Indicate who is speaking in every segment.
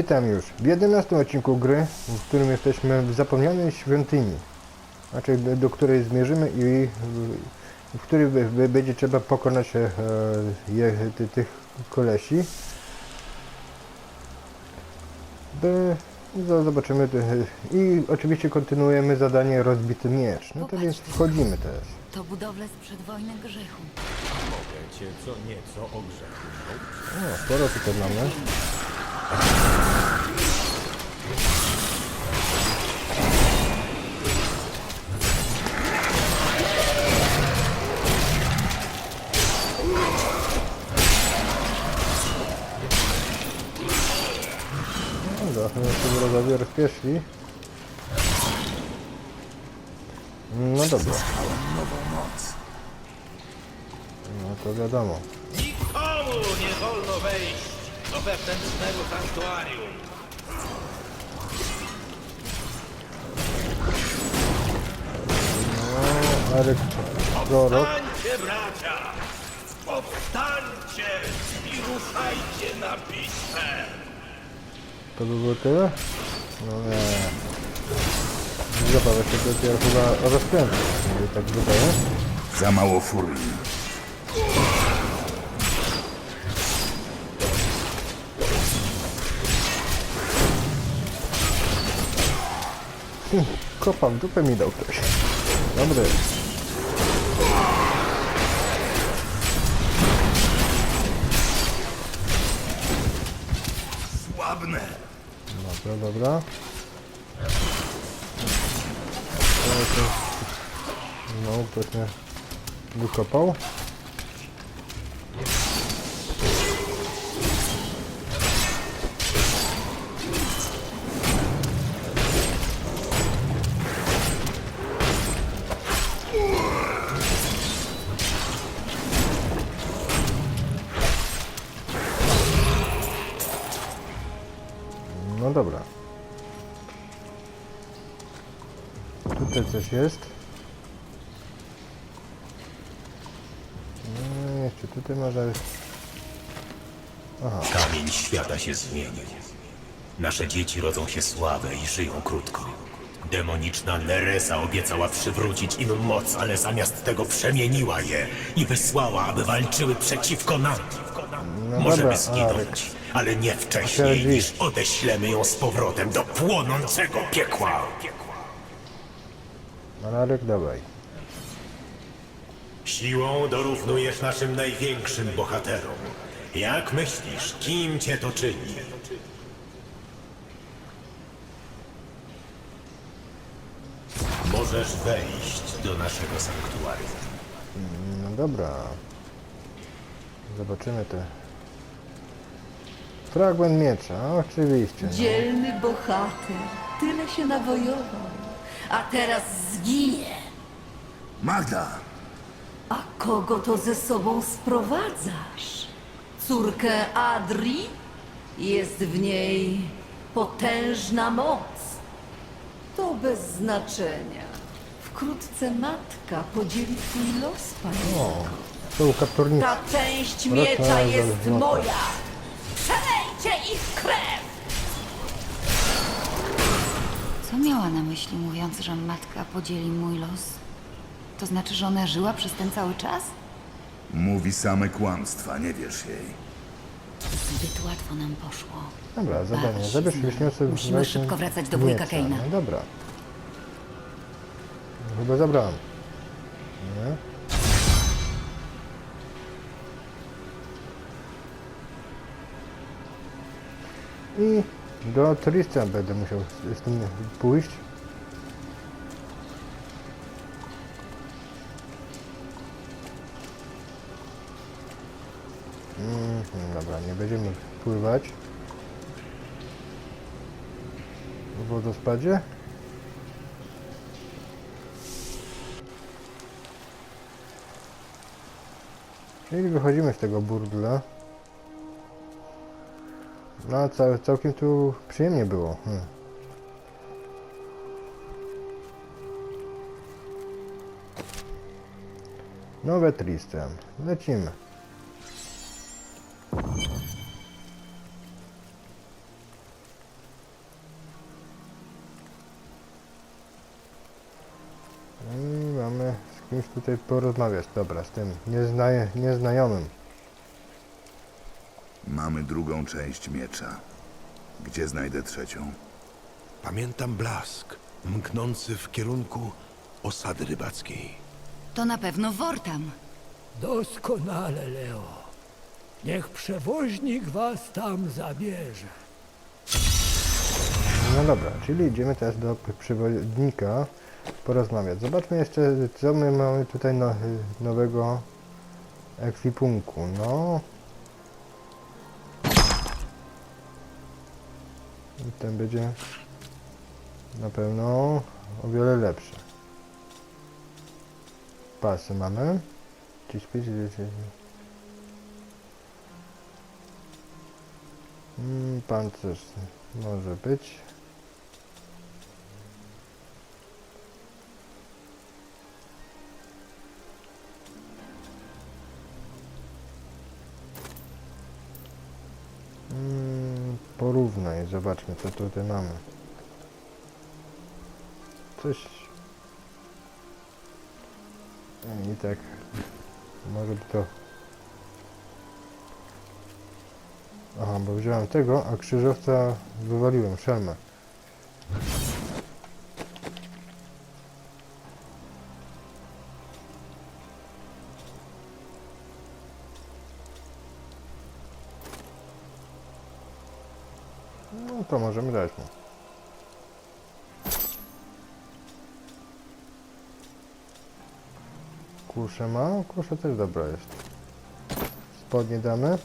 Speaker 1: Witam już w 11 odcinku gry, w którym jesteśmy w zapomnianej świątyni. Znaczy, do, do której zmierzymy i w, w której b- b- będzie trzeba pokonać e, je, ty, tych kolesi. By, zobaczymy. I oczywiście kontynuujemy zadanie rozbity miecz. No to więc wchodzimy teraz.
Speaker 2: To budowle sprzed wojny grzechu.
Speaker 3: Mogę cię co nieco o grzechu.
Speaker 1: O, sporo tutaj mamy. Dobra, chyba sobie rozowie rozpieszli. No. No to wiadomo.
Speaker 4: Nikomu nie wolno wejść do wewnętrznego sanktuarium.
Speaker 1: No, Arek prorok.
Speaker 4: Powstańcie, bracia! Powstańcie i ruszajcie na bitwę!
Speaker 1: To by było tyle? No nie. Zobacz, się dopiero chyba rozkręca. Mówię tak wydaje.
Speaker 5: Za mało furii.
Speaker 1: Kopa w dupę mi dał ktoś. Dobry.
Speaker 5: Słabne.
Speaker 1: Dobra, dobra. No, ktoś mnie wykopał. Coś jest. No, jeszcze tutaj może... Aha,
Speaker 6: Kamień świata się zmienił. Nasze dzieci rodzą się słabe i żyją krótko. Demoniczna Neresa obiecała przywrócić im moc, ale zamiast tego przemieniła je i wysłała, aby walczyły przeciwko nam.
Speaker 1: no
Speaker 6: Możemy
Speaker 1: dobra,
Speaker 6: zginąć, ale nie wcześniej niż odeślemy ją z powrotem do płonącego piekła.
Speaker 1: Arek, dawaj.
Speaker 6: Siłą dorównujesz naszym największym bohaterom. Jak myślisz, kim cię to czyni? Możesz wejść do naszego sanktuarium.
Speaker 1: No dobra. Zobaczymy te... Fragment miecza, oczywiście. No.
Speaker 2: Dzielny bohater. Tyle się nawojował. A teraz zginie.
Speaker 5: Magda!
Speaker 2: A kogo to ze sobą sprowadzasz? Córkę Adri? Jest w niej potężna moc. To bez znaczenia. Wkrótce matka podzieli twój los, panie.
Speaker 1: O, są kapturnicy.
Speaker 2: Ta część miecza jest moja! Przelejcie ich krew!
Speaker 7: Co miała na myśli, mówiąc, że matka podzieli mój los? To znaczy, że ona żyła przez ten cały czas?
Speaker 5: Mówi same kłamstwa, nie wiesz jej.
Speaker 7: Zbyt łatwo nam poszło.
Speaker 1: Dobra, zadanie. Zabierz
Speaker 7: znowu.
Speaker 1: wieśniosy
Speaker 7: Musimy szybko wracać do wujka Keina.
Speaker 1: No dobra. Chyba zabrałem. Nie? I do Tristan będę musiał z, z tym pójść. Mhm, dobra, nie będziemy pływać. W wodospadzie? Czyli wychodzimy z tego burdla. No, cał, całkiem tu przyjemnie było. Hmm. Nowe Tristan. Lecimy. No I mamy z kimś tutaj porozmawiać. Dobra, z tym nieznaje, nieznajomym.
Speaker 5: Mamy drugą część miecza. Gdzie znajdę trzecią?
Speaker 8: Pamiętam blask, mknący w kierunku osady rybackiej.
Speaker 7: To na pewno Wortam.
Speaker 9: Doskonale, Leo. Niech przewoźnik was tam zabierze.
Speaker 1: No dobra, czyli idziemy teraz do przewodnika porozmawiać. Zobaczmy jeszcze, co my mamy tutaj no, nowego ekwipunku. No. I Ten będzie na pewno o wiele lepszy. Pasy mamy. Ci śpieć, Mm, pancerz może być. Porównaj, zobaczmy co tutaj mamy. Coś... I tak... Może by to... Aha, bo wziąłem tego, a krzyżowca wywaliłem, szelmę. No to możemy dać mu. Kuszę ma? Kusza też dobra jest. Spodnie damy.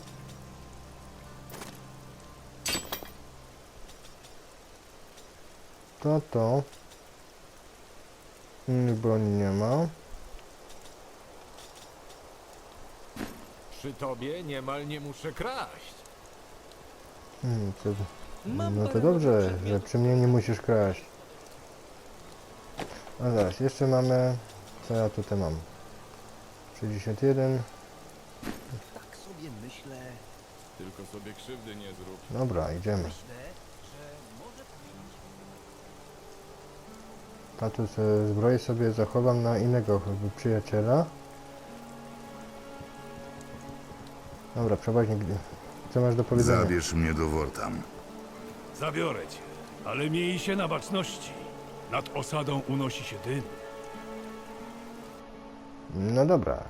Speaker 1: To to. Innych broni nie ma.
Speaker 3: Przy tobie niemal nie muszę kraść.
Speaker 1: Hmm, to, no to dobrze, że przy mnie nie musisz kraść. A zaraz, jeszcze mamy... Co ja tutaj mam? 61.
Speaker 8: Tak sobie myślę,
Speaker 3: Tylko sobie krzywdy nie zrób.
Speaker 1: Dobra, idziemy.
Speaker 8: myślę, że może
Speaker 1: Status zbroi sobie zachowam na innego przyjaciela. Dobra, przewoźnik, co masz do powiedzenia?
Speaker 5: Zabierz mnie do Wortam.
Speaker 4: Zabiorę cię, ale miej się na baczności. Nad osadą unosi się dym.
Speaker 1: No dobra.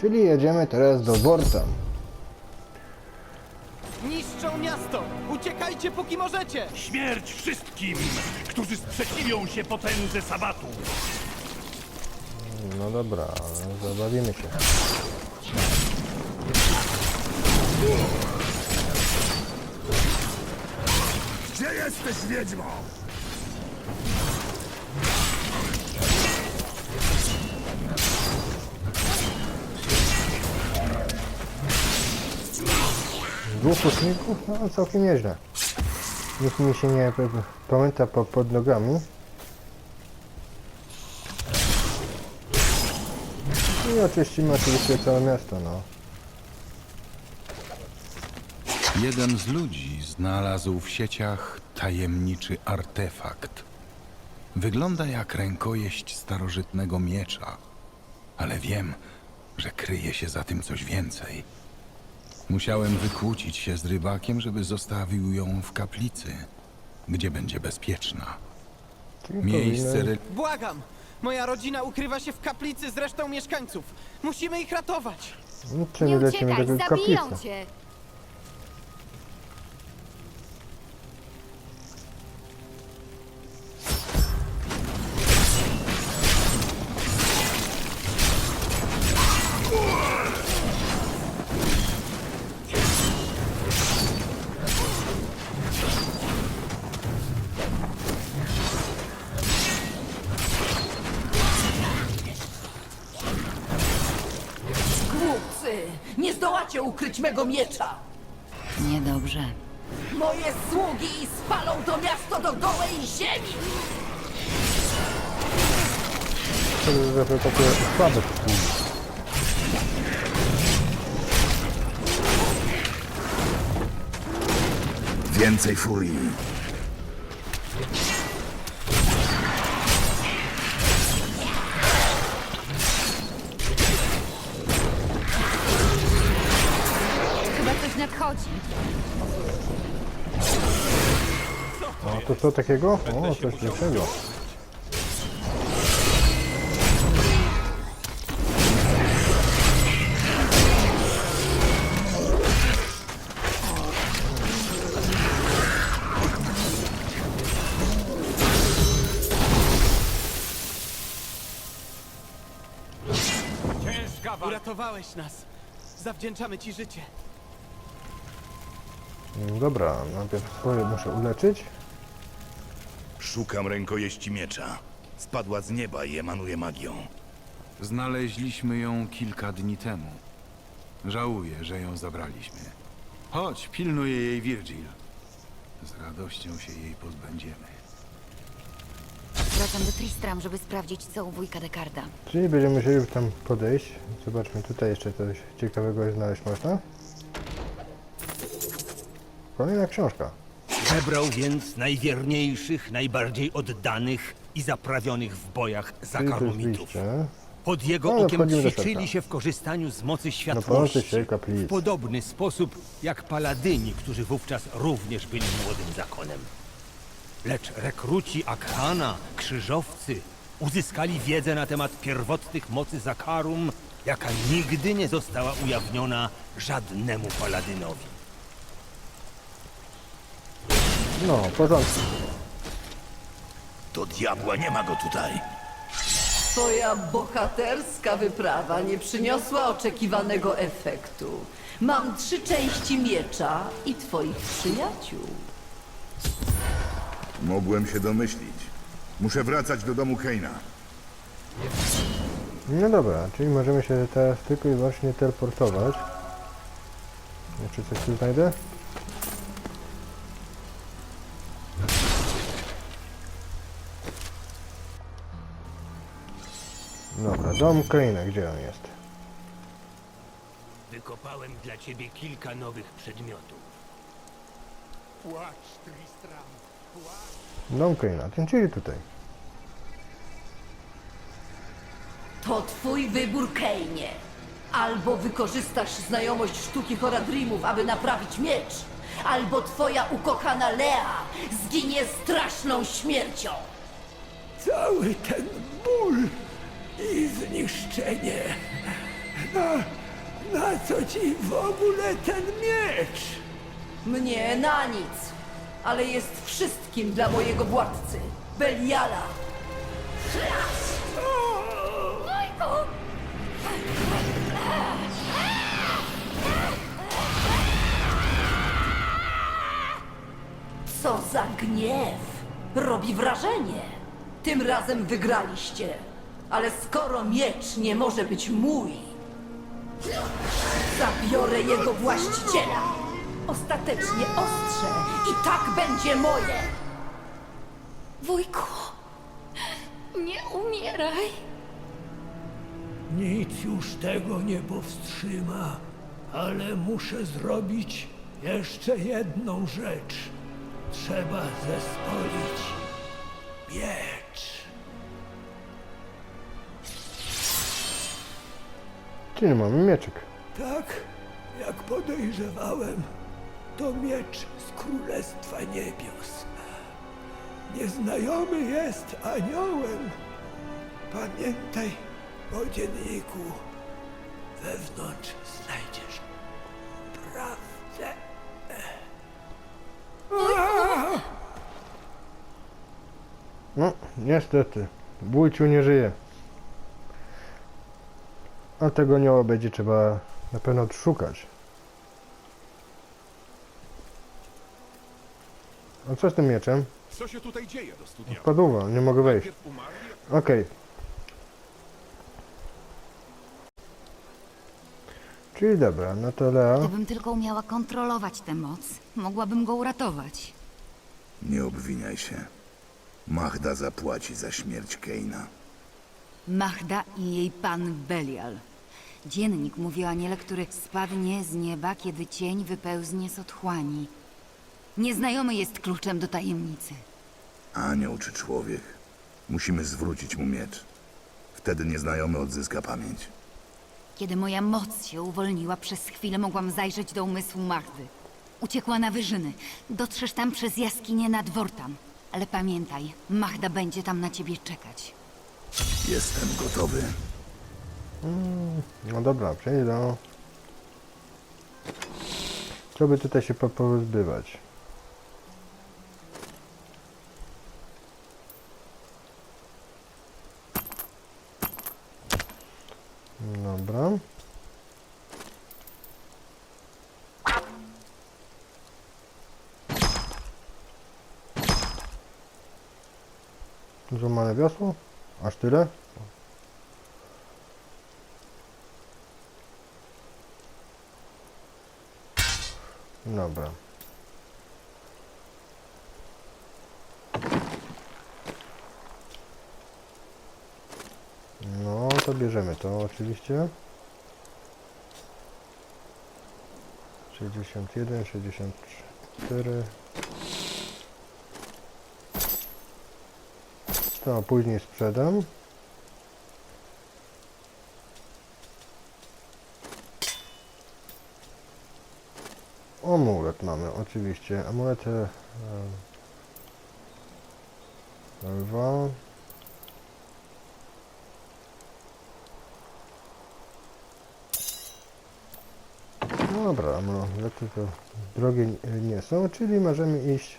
Speaker 1: Czyli jedziemy teraz do Wortam.
Speaker 10: Niszczą miasto! Uciekajcie póki możecie!
Speaker 4: Śmierć wszystkim, którzy sprzeciwią się potędze Sabatu.
Speaker 1: No dobra, ale zabawimy się.
Speaker 5: Jesteś, wiedźmo?
Speaker 1: Dwóch łuczników? No całkiem nieźle. Nikt mi się nie pamięta po, pod nogami. I oczyścimy oczywiście całe miasto, no.
Speaker 11: Jeden z ludzi znalazł w sieciach tajemniczy artefakt. Wygląda jak rękojeść starożytnego miecza, ale wiem, że kryje się za tym coś więcej. Musiałem wykłócić się z rybakiem, żeby zostawił ją w kaplicy, gdzie będzie bezpieczna. Miejsce ry...
Speaker 10: Błagam! Moja rodzina ukrywa się w kaplicy z resztą mieszkańców. Musimy ich ratować!
Speaker 1: Nie lecimy do kaplicy.
Speaker 7: cię.
Speaker 2: Zdołacie ukryć mego miecza!
Speaker 7: Niedobrze.
Speaker 2: Moje sługi spalą to miasto do gołej ziemi!
Speaker 1: To jest za- takie słabe.
Speaker 5: Więcej furii.
Speaker 1: To co takiego? O, coś.
Speaker 3: Ciężka walka.
Speaker 10: Uratowałeś nas. Zawdzięczamy ci życie.
Speaker 1: Dobra, najpierw swoje muszę uleczyć.
Speaker 5: Szukam rękojeści miecza. Spadła z nieba i emanuje magią.
Speaker 11: Znaleźliśmy ją kilka dni temu. Żałuję, że ją zabraliśmy. Chodź, pilnuje jej Virgil. Z radością się jej pozbędziemy.
Speaker 7: Wracam do Tristram, żeby sprawdzić, co u wujka Dekarda.
Speaker 1: Czyli będziemy musieli tam podejść. Zobaczmy, tutaj jeszcze coś ciekawego znaleźć można. Kolejna książka.
Speaker 12: Zebrał więc najwierniejszych, najbardziej oddanych i zaprawionych w bojach
Speaker 1: wyjście.
Speaker 12: Pod jego
Speaker 1: No,
Speaker 12: okiem
Speaker 1: wchodzimy do
Speaker 12: ćwiczyli się w korzystaniu z mocy
Speaker 1: Napalący
Speaker 12: światłości.
Speaker 1: się kaplic.
Speaker 12: W podobny sposób jak paladyni, którzy wówczas również byli młodym zakonem. Lecz rekruci Akhana, krzyżowcy, uzyskali wiedzę na temat pierwotnych mocy Zakarum, jaka nigdy nie została ujawniona żadnemu paladynowi.
Speaker 1: No, w porządku.
Speaker 5: Do diabła nie ma go tutaj.
Speaker 2: Twoja bohaterska wyprawa nie przyniosła oczekiwanego efektu. Mam trzy części miecza i twoich przyjaciół.
Speaker 5: Mogłem się domyślić. Muszę wracać do domu Keina.
Speaker 1: No dobra, czyli możemy się teraz tylko i wyłącznie teleportować. Czy coś tu znajdę? Dobra, dom Keina, gdzie on jest?
Speaker 12: Wykopałem dla ciebie kilka nowych przedmiotów.
Speaker 1: Dom Keina, ten czyli tutaj.
Speaker 2: To twój wybór, Kejnie. Albo wykorzystasz znajomość sztuki Horadrimów, aby naprawić miecz, albo twoja ukochana Lea zginie straszną śmiercią.
Speaker 9: Cały ten ból i zniszczenie. Na, na co ci w ogóle ten miecz?
Speaker 2: Mnie na nic, ale jest wszystkim dla mojego władcy, Beliala. Co za gniew! Robi wrażenie. Tym razem wygraliście. Ale skoro miecz nie może być mój, zabiorę jego właściciela. Ostatecznie ostrze i tak będzie moje.
Speaker 7: Wujku, nie umieraj.
Speaker 9: Nic już tego nie powstrzyma, ale muszę zrobić jeszcze jedną rzecz. Trzeba zespolić miecz.
Speaker 1: Czyli mamy mieczyk.
Speaker 9: Tak, jak podejrzewałem, to miecz z Królestwa Niebios. Nieznajomy jest aniołem. Pamiętaj o dzienniku. Wewnątrz znajdziesz prawdę.
Speaker 1: No, niestety. Wójciu nie żyje. A tego nioła będzie trzeba na pewno odszukać. A co z tym mieczem?
Speaker 4: Co się tutaj dzieje do studia?
Speaker 1: Nie mogę wejść. Okej. Czyli dobra, no to Leo.
Speaker 7: Gdybym tylko umiała kontrolować tę moc, mogłabym go uratować.
Speaker 5: Nie obwiniaj się. Magda zapłaci za śmierć Keina.
Speaker 7: Mahda i jej pan Belial. Dziennik mówi o aniele, który spadnie z nieba, kiedy cień wypełznie z otchłani. Nieznajomy jest kluczem do tajemnicy.
Speaker 5: Anioł czy człowiek? Musimy zwrócić mu miecz. Wtedy nieznajomy odzyska pamięć.
Speaker 7: Kiedy moja moc się uwolniła, przez chwilę mogłam zajrzeć do umysłu Mahdy. Uciekła na wyżyny. Dotrzesz tam przez jaskinię nad Wortam. Ale pamiętaj, Mahda będzie tam na ciebie czekać.
Speaker 5: Jestem gotowy.
Speaker 1: No dobra, przejdę do... Co by tutaj się po- pozbywać? Dobra. Złamane wiosło? Aż tyle? Dobra. No, to bierzemy to oczywiście. 61, 64. To później sprzedam. Amulet mamy, oczywiście. Amulet e, lwa. Dobra, amulety to drogie nie są, czyli możemy iść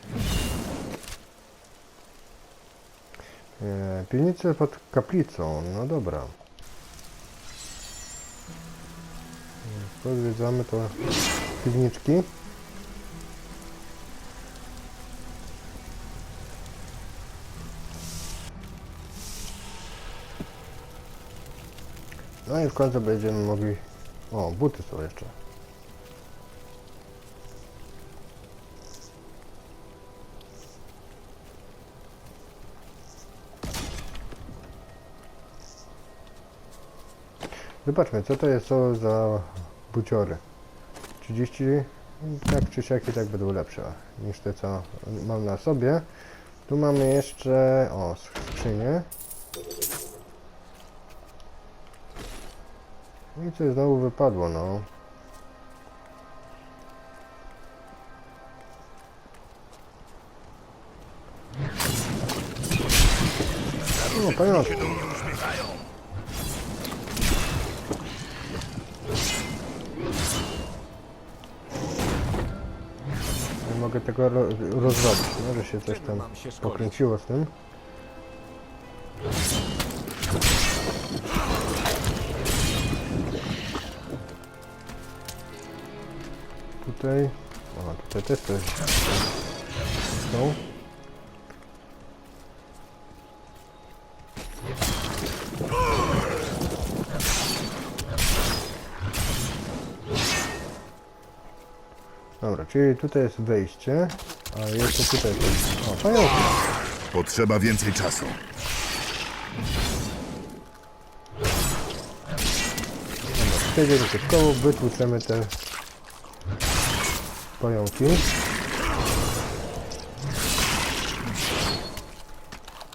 Speaker 1: e, piwnicę pod kaplicą. No dobra. Pozwiedzamy to piwniczki. No i w końcu będziemy mogli... O, buty są jeszcze. Zobaczmy, co to jest co za buciory. 30, tak czy siak i tak będą lepsze niż te, co mam na sobie. Tu mamy jeszcze, o, skrzynię. I coś znowu wypadło, no. O, pająki. Mogę tego ro rozrobić, może się coś tam pokręciło z tym. Tutaj, o tutaj też coś są. Czyli tutaj jest wejście, a jeszcze tutaj jest... O.
Speaker 5: Potrzeba więcej czasu.
Speaker 1: Przejdziemy koło, wytłuczemy te pająki.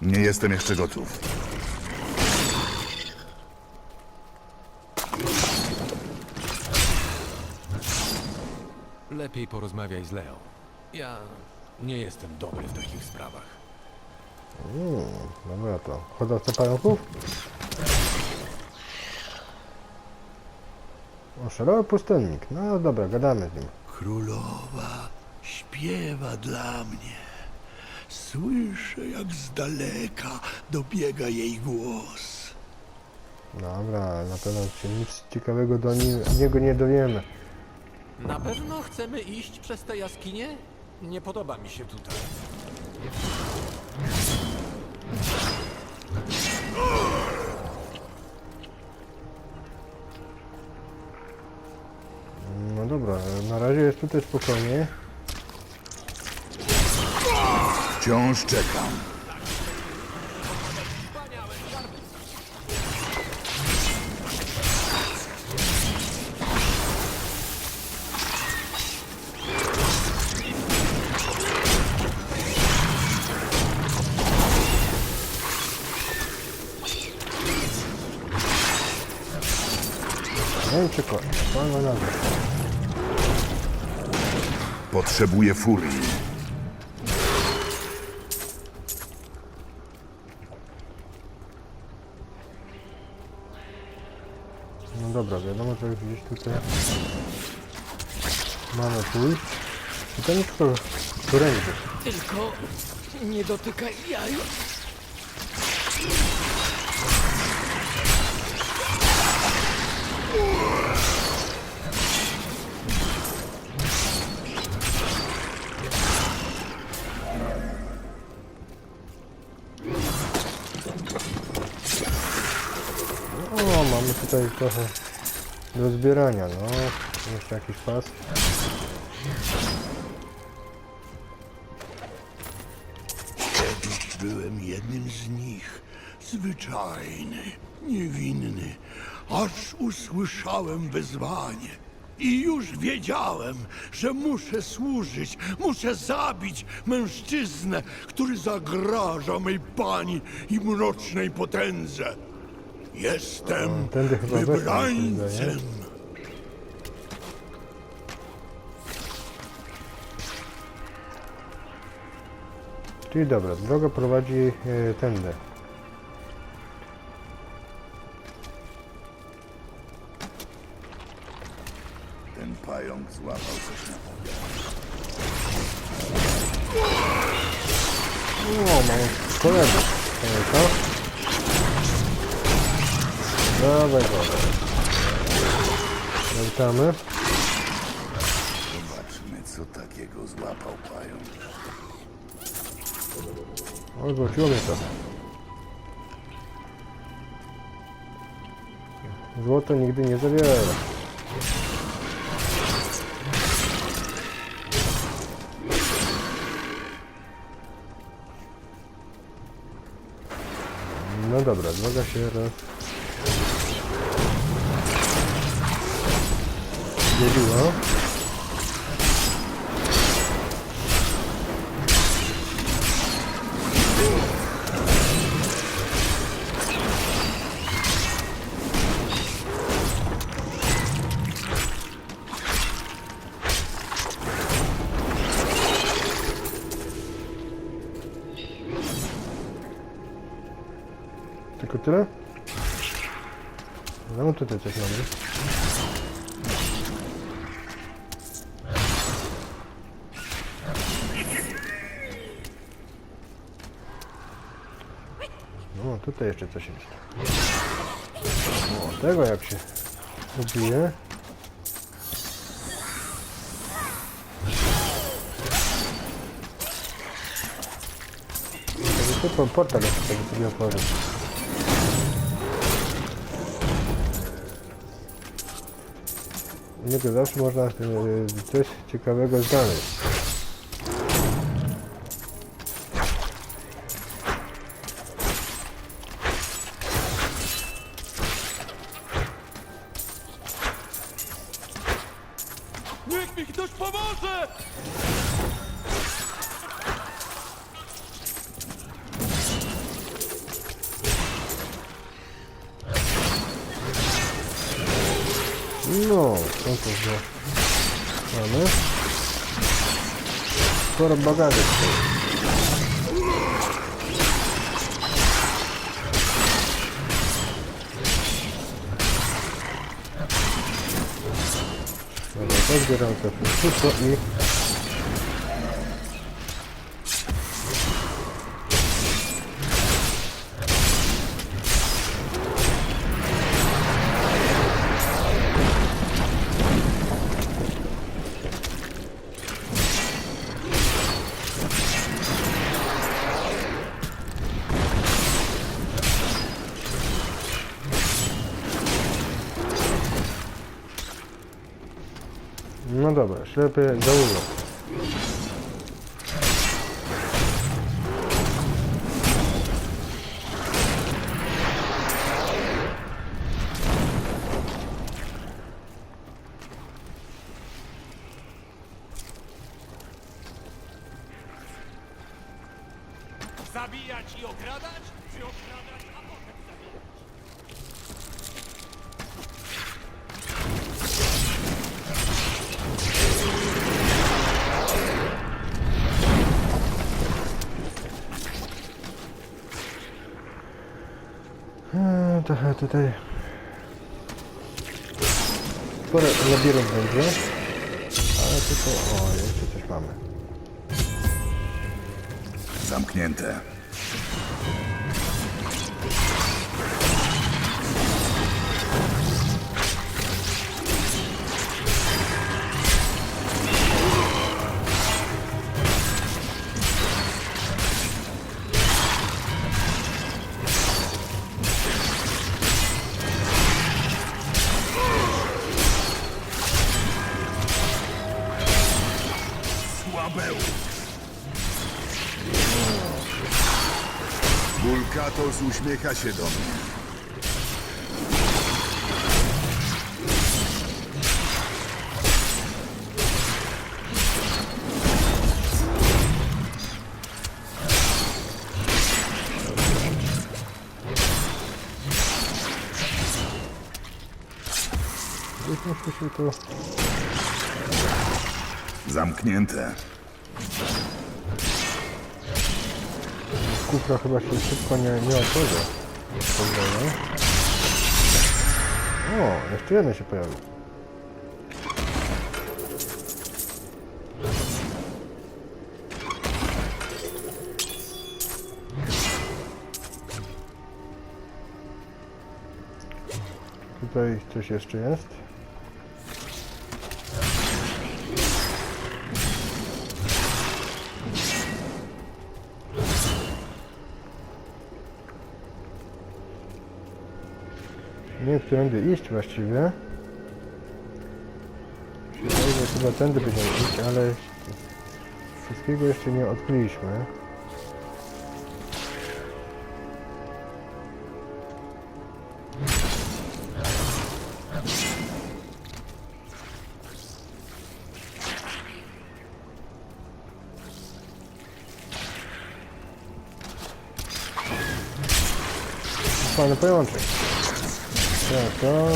Speaker 5: Nie jestem jeszcze gotów.
Speaker 3: Lepiej porozmawiaj z Leo. Ja nie jestem dobry w takich sprawach.
Speaker 1: Mm, dobra to. Hodowca pająków? Oszalały pustelnik. No dobra, gadamy z nim.
Speaker 9: Królowa śpiewa dla mnie. Słyszę, jak z daleka dobiega jej głos.
Speaker 1: Dobra, na pewno się nic ciekawego do ni- niego nie dowiemy.
Speaker 3: Na pewno chcemy iść przez tę jaskinię? Nie podoba mi się tutaj.
Speaker 1: No dobra, na razie jest tutaj spokojnie.
Speaker 5: Wciąż czekam. Potrzebuję furii.
Speaker 1: No dobra, wiadomo, że gdzieś tutaj mamy pójść. Pytanie tylko, którędy?
Speaker 9: Tylko nie dotykaj jaj.
Speaker 1: Tutaj trochę do zbierania, no. Jeszcze jakiś pas.
Speaker 13: Kiedyś byłem jednym z nich. Zwyczajny, niewinny, aż usłyszałem wezwanie. I już wiedziałem, że muszę służyć, muszę zabić mężczyznę, który zagraża mej pani i mrocznej potędze. Jestem
Speaker 1: tędy chyba
Speaker 13: wybrańcem.
Speaker 1: Czyli dobra, droga prowadzi e, tędy.
Speaker 5: Ten pająk złapał coś na.
Speaker 1: O, mamy kolegę. Co? Dawaj, dawaj. Witamy.
Speaker 5: Zobaczmy, co takiego złapał pająk.
Speaker 1: O, zwróciło mnie to. Złoto nigdy nie zawiera. No dobra, droga się raz... Dzieliła. Tylko No tutaj jeszcze coś jest. O, tego jak się ubije. Tu portal jeszcze tego sobie otworzyć. Z niego zawsze można e, coś ciekawego znaleźć. Mamy. Sporo bagaży tutaj. Dobra, to zbieram to wszystko i... Ślepy zaułek.
Speaker 9: Zabijać i okradać? Czy okradać, a potem zabijać?
Speaker 1: No trochę tutaj... Spory labirynt będzie. Ale tylko... O, jeszcze coś mamy.
Speaker 5: Zamknięte. Uśmiecha się do mnie. Zamknięte.
Speaker 1: Kufra chyba się szybko nie, nie otworzy. O, jeszcze jeden się pojawił. Tutaj coś jeszcze jest. Którędy iść właściwie. Że chyba tędy będziemy iść, ale wszystkiego jeszcze nie odkryliśmy. Fajny pajączek. Tak, to...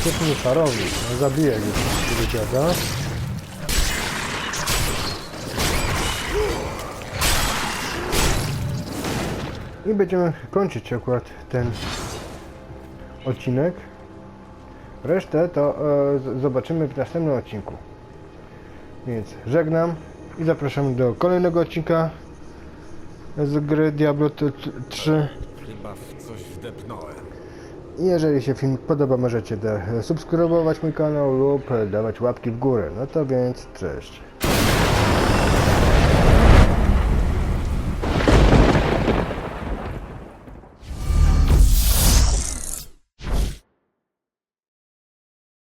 Speaker 1: Świetny szarowi. No, zabije już tego dziada. I będziemy kończyć akurat ten odcinek. Resztę to e, zobaczymy w następnym odcinku. Więc żegnam i zapraszam do kolejnego odcinka z gry Diablo t- t- 3.
Speaker 4: Chyba w coś wdepnąłem.
Speaker 1: Jeżeli się film podoba, możecie subskrybować mój kanał lub dawać łapki w górę. No to więc cześć.